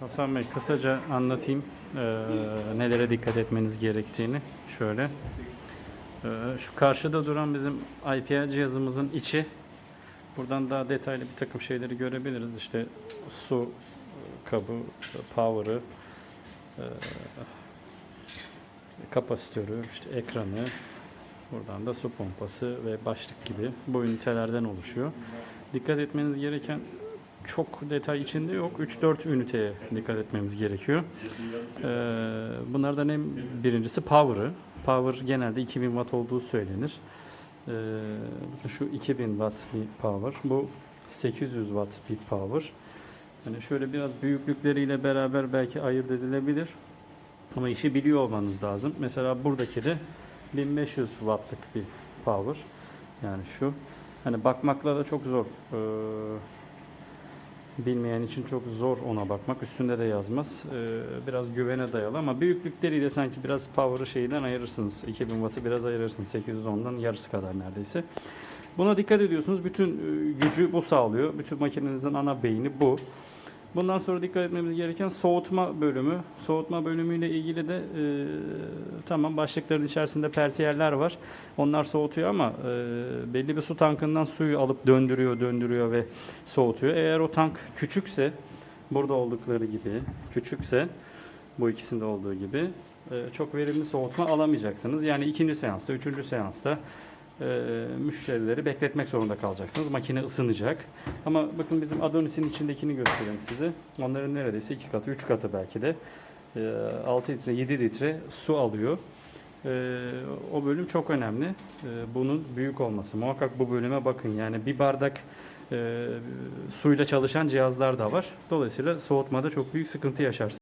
Hasan Bey kısaca anlatayım eee, nelere dikkat etmeniz gerektiğini. Şöyle. Eee, şu karşıda duran bizim IPL cihazımızın içi. Buradan daha detaylı bir takım şeyleri görebiliriz. İşte su e, kabı, e, power'ı, eee, kapasitörü, işte ekranı, buradan da su pompası ve başlık gibi bu ünitelerden oluşuyor. Dikkat etmeniz gereken çok detay içinde yok. 3-4 üniteye dikkat etmemiz gerekiyor. Ee, bunlardan en birincisi power'ı. Power genelde 2000 watt olduğu söylenir. Ee, şu 2000 watt bir power. Bu 800 watt bir power. Yani şöyle biraz büyüklükleriyle beraber belki ayırt edilebilir. Ama işi biliyor olmanız lazım. Mesela buradaki de 1500 wattlık bir power. Yani şu. Hani bakmakla da çok zor. Ee, bilmeyen için çok zor ona bakmak. Üstünde de yazmaz. Ee, biraz güvene dayalı ama büyüklükleriyle sanki biraz power'ı şeyden ayırırsınız. 2000 wattı biraz ayırırsınız. 810'dan yarısı kadar neredeyse. Buna dikkat ediyorsunuz. Bütün e, gücü bu sağlıyor. Bütün makinenizin ana beyni bu. Bundan sonra dikkat etmemiz gereken soğutma bölümü. Soğutma bölümüyle ilgili de e, tamam başlıkların içerisinde pertiyerler var. Onlar soğutuyor ama e, belli bir su tankından suyu alıp döndürüyor, döndürüyor ve soğutuyor. Eğer o tank küçükse, burada oldukları gibi küçükse, bu ikisinde olduğu gibi e, çok verimli soğutma alamayacaksınız. Yani ikinci seansta, üçüncü seansta e, müşterileri bekletmek zorunda kalacaksınız. Makine ısınacak. Ama bakın bizim Adonis'in içindekini göstereyim size. Onların neredeyse iki katı, üç katı belki de. E, 6 litre, 7 litre su alıyor. E, o bölüm çok önemli. E, bunun büyük olması. Muhakkak bu bölüme bakın. Yani bir bardak e, suyla çalışan cihazlar da var. Dolayısıyla soğutmada çok büyük sıkıntı yaşarsınız.